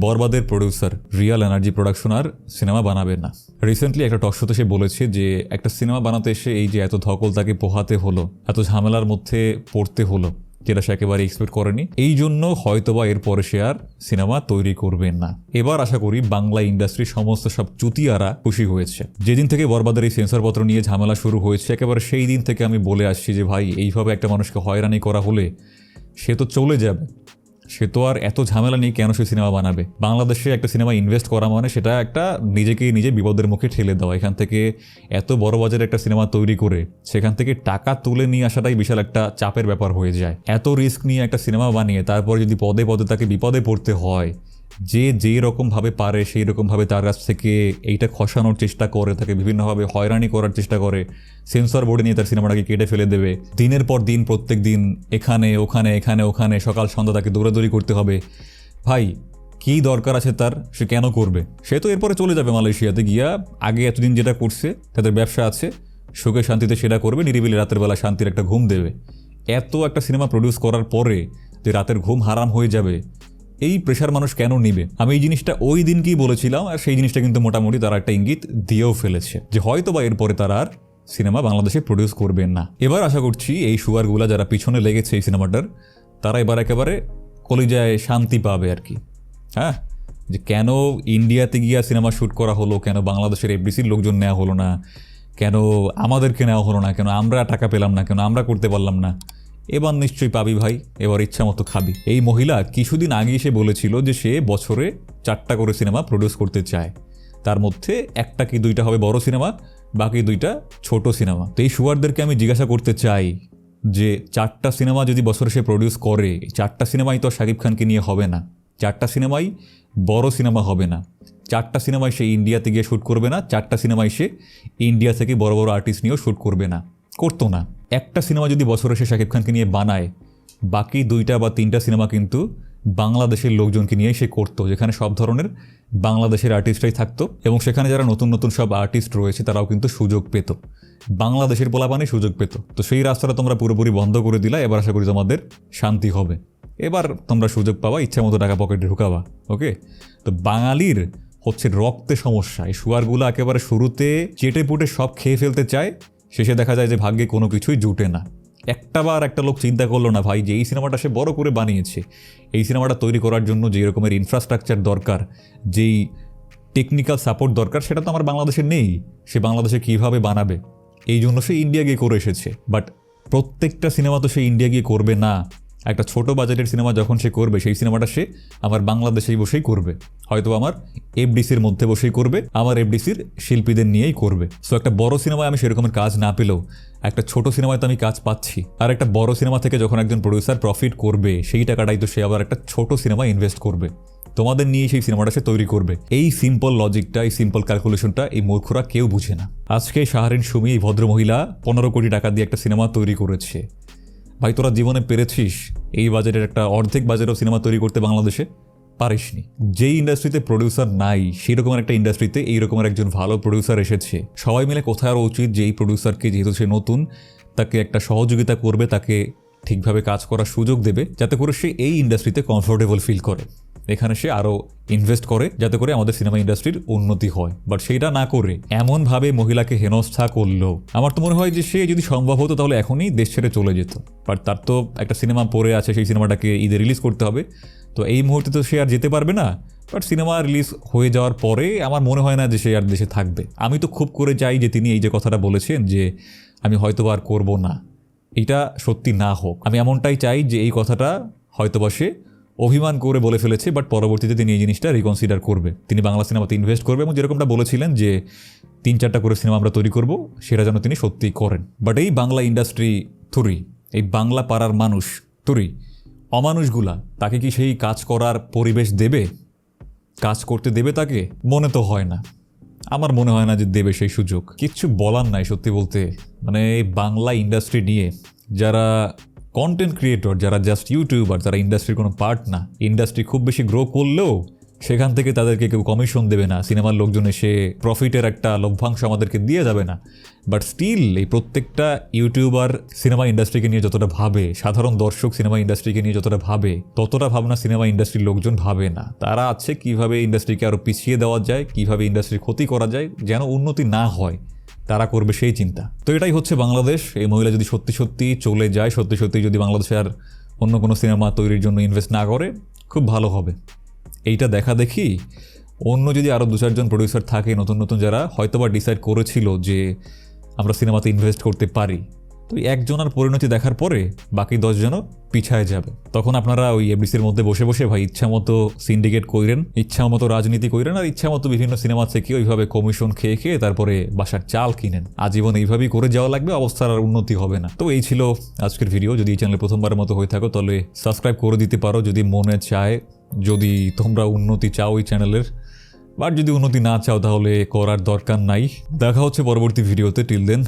বরবাদের producer real energy production আর cinema বানাবে না। রিসেন্টলি একটা টক শোতে সে বলেছে যে, একটা সিনেমা বানাতে এসে এই যে এত ধকল তাকে পোহাতে হলো, এত ঝামেলার মধ্যে পড়তে হলো, যেটা সে একেবারে এক্সপেক্ট করেনি, এই জন্য হয়তোবা এরপরে সে আর সিনেমা তৈরি করবেন না। এবার আশা করি বাংলা ইন্ডাস্ট্রির সমস্ত সব চুতিয়ারা খুশি হয়েছে। যেদিন থেকে বরবাদের এই সেন্সরপত্র নিয়ে ঝামেলা শুরু হয়েছে, একেবারে সেই দিন থেকে আমি বলে আসছি যে, ভাই, এইভাবে একটা মানুষকে হয়রানি করা হলে সে তো চলে যাবে। সে তো আর এত ঝামেলা নেই কেন সে সিনেমা বানাবে? বাংলাদেশে একটা সিনেমা ইনভেস্ট করা মানে সেটা একটা নিজেকে নিজে বিপদের মুখে ঠেলে দেওয়া। এখান থেকে এত বড় বাজারে একটা সিনেমা তৈরি করে, সেখান থেকে টাকা তুলে নিয়ে আসাটাই বিশাল একটা চাপের ব্যাপার হয়ে যায়। এত রিস্ক নিয়ে একটা সিনেমা বানিয়ে, তারপর যদি পদে পদে তাকে বিপদে পড়তে হয় যে যেই রকমভাবে পারে, সেই রকমভাবে তার কাছ থেকে এইটা খসানোর চেষ্টা করে, তাকে বিভিন্নভাবে হয়রানি করার চেষ্টা করে, সেন্সর বোর্ডে নিয়ে তার সিনেমাটাকে কেটে ফেলে দেবে। দিনের পর দিন, প্রত্যেক দিন, এখানে, ওখানে এখানে, ওখানে, সকাল সন্ধ্যা তাকে দৌড়াদৌড়ি করতে হবে। ভাই, কী দরকার আছে তার? সে কেন করবে? সে তো এরপরে চলে যাবে মালয়েশিয়াতে গিয়া, আগে এতদিন যেটা করছে, তাদের ব্যবসা আছে, সুখে শান্তিতে সেটা করবে, নিরিবিলি রাতের বেলা শান্তির একটা ঘুম দেবে। এত একটা সিনেমা প্রডিউস করার পরে, যে রাতের ঘুম হারাম হয়ে যাবে এই প্রেশার মানুষ কেন নিবে? আমি এই জিনিসটা ওই দিনকেই বলেছিলাম, আর সেই জিনিসটা কিন্তু মোটামুটি তারা একটা ইঙ্গিত দিয়েও ফেলেছে, যে হয়তো বা এরপরে তারা আর সিনেমা বাংলাদেশে প্রডিউস করবেন না। এবার আশা করছি এই সুগারগুলা যারা পিছনে লেগেছে এই সিনেমাটার, তারা এবার একেবারে কলিজায় শান্তি পাবে আর কি। হ্যাঁ? যে কেন ইন্ডিয়াতে গিয়া সিনেমা শ্যুট করা হলো, কেন বাংলাদেশের এফডিসির লোকজন নেওয়া হলো না, কেন আমাদেরকে নেওয়া হলো না, কেন আমরা টাকা পেলাম না, কেন আমরা করতে পারলাম না এবার নিশ্চয়ই পাবি ভাই, এবার ইচ্ছা মতো খাবি। এই মহিলা কিছুদিন আগে এসে বলেছিল যে সে বছরে চারটা করে সিনেমা প্রডিউস করতে চায়। তার মধ্যে একটা কি দুইটা হবে বড় সিনেমা, বাকি দুইটা ছোট সিনেমা। তো এই সুগারদেরকে আমি জিজ্ঞাসা করতে চাই যে, চারটা সিনেমা যদি বছরে সে প্রডিউস করে চারটা সিনেমাই তো শাকিব খানকে নিয়ে হবে না। চারটা সিনেমাই বড় সিনেমা হবে না। চারটা সিনেমায় সে ইন্ডিয়াতে গিয়ে শ্যুট করবে না, চারটা সিনেমায় সে ইন্ডিয়া থেকে বড় বড় আর্টিস্ট নিয়েও শ্যুট করবে না। করতো না। একটা সিনেমা যদি বছরে সে শাকিব খানকে নিয়ে বানায়, বাকি দুইটা বা তিনটা সিনেমা কিন্তু বাংলাদেশের লোকজনকে নিয়েই সে করতো, যেখানে সব ধরনের বাংলাদেশের আর্টিস্টরাই থাকতো এবং সেখানে যারা নতুন নতুন সব আর্টিস্ট রয়েছে তারাও কিন্তু সুযোগ পেত। বাংলাদেশের পোলাপানে সুযোগ পেত। তো সেই রাস্তাটা তোমরা পুরোপুরি বন্ধ করে দিলা, এবার আশা করি তোমাদের শান্তি হবে। এবার তোমরা সুযোগ পাবা, ইচ্ছা মতো টাকা পকেটে ঢুকাবা, ওকে? তো বাঙালির হচ্ছে রক্তে সমস্যা। এই সুয়ারগুলো একেবারে শুরুতে চেটে পুটে সব খেয়ে ফেলতে চায় শেষে দেখা যায় যে ভাগ্যে কোনো কিছুই জুটে না। একটা বার একটা লোক চিন্তা করল না, ভাই, যে এই সিনেমাটা সে বড় করে বানিয়েছে, এই সিনেমাটা তৈরি করার জন্য যে রকমের ইনফ্রাস্ট্রাকচার দরকার, যেই টেকনিক্যাল সাপোর্ট দরকার, সেটা তো আমার বাংলাদেশে নেই। সে বাংলাদেশে কীভাবে বানাবে? এই জন্য সে ইন্ডিয়া গিয়ে করে এসেছে। বাট প্রত্যেকটা সিনেমা তো সে ইন্ডিয়া গিয়ে করবে না। একটা ছোট বাজেটের সিনেমা যখন সে করবে, সেই সিনেমাটা সে আমার বাংলাদেশেই বসেই করবে। হয়তো আমার এফডিসির মধ্যে বসেই করবে, আমার এফডিসির শিল্পীদের নিয়েই করবে। সো একটা বড় সিনেমায় আমি সেরকমের কাজ না পেলেও, একটা ছোট সিনেমায় তো আমি কাজ পাচ্ছি। আর একটা বড় সিনেমা থেকে যখন একজন প্রডিউসার প্রফিট করবে, সেই টাকাটাই তো সে আবার একটা ছোট সিনেমা ইনভেস্ট করবে। তোমাদের নিয়ে সেই সিনেমাটা সে তৈরি করবে। এই সিম্পল লজিকটা এই সিম্পল ক্যালকুলেশনটা এই মূর্খরা কেউ বুঝে না। আজকে শাহরিন সুমি, এই ভদ্রমহিলা, পনেরো কোটি টাকা দিয়ে একটা সিনেমা তৈরি করেছে। ভাই, তোরা জীবনে পেরেছিস এই বাজেটের একটা অর্ধেক বাজেটও সিনেমা তৈরি করতে বাংলাদেশে? পারিসনি। যেই ইন্ডাস্ট্রিতে প্রডিউসার নাই সেই রকমের একটা ইন্ডাস্ট্রিতে এই রকমের একজন ভালো প্রডিউসার এসেছে। সবাই মিলে কোথায় আরও উচিত যে এই প্রডিউসারকে যেহেতু সে নতুন, তাকে একটা সহযোগিতা করবে, তাকে ঠিকভাবে কাজ করার সুযোগ দেবে, যাতে করে সে এই ইন্ডাস্ট্রিতে কমফোর্টেবল ফিল করে। এখানে সে আরও ইনভেস্ট করে, যাতে করে আমাদের সিনেমা ইন্ডাস্ট্রির উন্নতি হয়। বাট সেটা না করে এমনভাবে মহিলাকে হেনস্থা করল। আমার তো মনে হয় যে সে যদি সম্ভব হতো, তাহলে এখনই দেশ ছেড়ে চলে যেত। বাট তার তো একটা সিনেমা পড়ে আছে, সেই সিনেমাটাকে ঈদে রিলিজ করতে হবে। তো এই মুহূর্তে তো সে আর যেতে পারবে না। বাট সিনেমা রিলিজ হয়ে যাওয়ার পরে আমার মনে হয় না যে সে আর দেশে থাকবে। আমি তো খুব করে চাই যে তিনি এই যে কথাটা বলেছেন যে আমি হয়তো আর করব না। এটা সত্যি না হোক। আমি এমনটাই চাই যে এই কথাটা হয়তোবা সে অভিমান করে বলে ফেলেছে বাট পরবর্তীতে তিনি এই জিনিসটা রিকনসিডার করবে। তিনি বাংলা সিনেমাতে ইনভেস্ট করবে এবং যেরকমটা বলেছিলেন যে তিন চারটা করে সিনেমা আমরা তৈরি করব, সেটা যেন তিনি সত্যিই করেন। বাট এই বাংলা ইন্ডাস্ট্রি থুরি, এই বাংলা পাড়ার মানুষ থুরি, অমানুষগুলা, তাকে কি সেই কাজ করার পরিবেশ দেবে? কাজ করতে দেবে তাকে? মনে তো হয় না। আমার মনে হয় না যে দেবে সেই সুযোগ। কিচ্ছু বলার নাই সত্যি বলতে। মানে এই বাংলা ইন্ডাস্ট্রি নিয়ে যারা কন্টেন্ট ক্রিয়েটর যারা জাস্ট ইউটিউবার যারা ইন্ডাস্ট্রির কোনো পার্ট না ইন্ডাস্ট্রি খুব বেশি গ্রো করলেও সেখান থেকে তাদেরকে কেউ কমিশন দেবে না। সিনেমার লোকজন এসে প্রফিটের একটা লভ্যাংশ আমাদেরকে দিয়ে যাবে না। বাট স্টিল এই প্রত্যেকটা ইউটিউবার সিনেমা ইন্ডাস্ট্রিকে নিয়ে যতটা ভাবে, সাধারণ দর্শক সিনেমা ইন্ডাস্ট্রিকে নিয়ে যতটা ভাবে, ততটা ভাবনা সিনেমা ইন্ডাস্ট্রির লোকজন ভাবে না। তারা আছে কীভাবে ইন্ডাস্ট্রিকে আরও পিছিয়ে দেওয়া যায়, কীভাবে ইন্ডাস্ট্রির ক্ষতি করা যায়, যেন উন্নতি না হয়। তারা করবে সেই চিন্তা। তো এটাই হচ্ছে বাংলাদেশ। এই মহিলা যদি সত্যি সত্যি চলে যায়, সত্যি সত্যি যদি বাংলাদেশে আর অন্য কোনো সিনেমা তৈরির জন্য ইনভেস্ট না করে, খুব ভালো হবে। এইটা দেখা দেখি অন্য যদি আরও দু চারজন প্রডিউসার থাকে, নতুন নতুন যারা হয়তোবা ডিসাইড করেছিল যে আমরা সিনেমাতে ইনভেস্ট করতে পারি তো একজনের পরিণতি দেখার পরে বাকি দশজনও পিছায় যাবে। তখন আপনারা ওই এফডিসির মধ্যে বসে বসে ভাই ইচ্ছা মতো সিন্ডিকেট কইরেন ইচ্ছা মতো রাজনীতি কইরেন আর ইচ্ছা মতো বিভিন্ন সিনেমা থেকে ওইভাবে কমিশন খেয়ে খেয়ে তারপরে বাসার চাল কিনেন। আজীবন এইভাবেই করে যাওয়া লাগবে, অবস্থার আর উন্নতি হবে না। তো এই ছিল আজকের ভিডিও যদি এই চ্যানেলে প্রথমবারের মতো হয়ে থাকো তাহলে সাবস্ক্রাইব করে দিতে পারো যদি মনে চায়। যদি তোমরা উন্নতি চাও এই চ্যানেলের বাট যদি উন্নতি না চাও তাহলে করার দরকার নাই। দেখা হচ্ছে পরবর্তী ভিডিওতে টিল দেন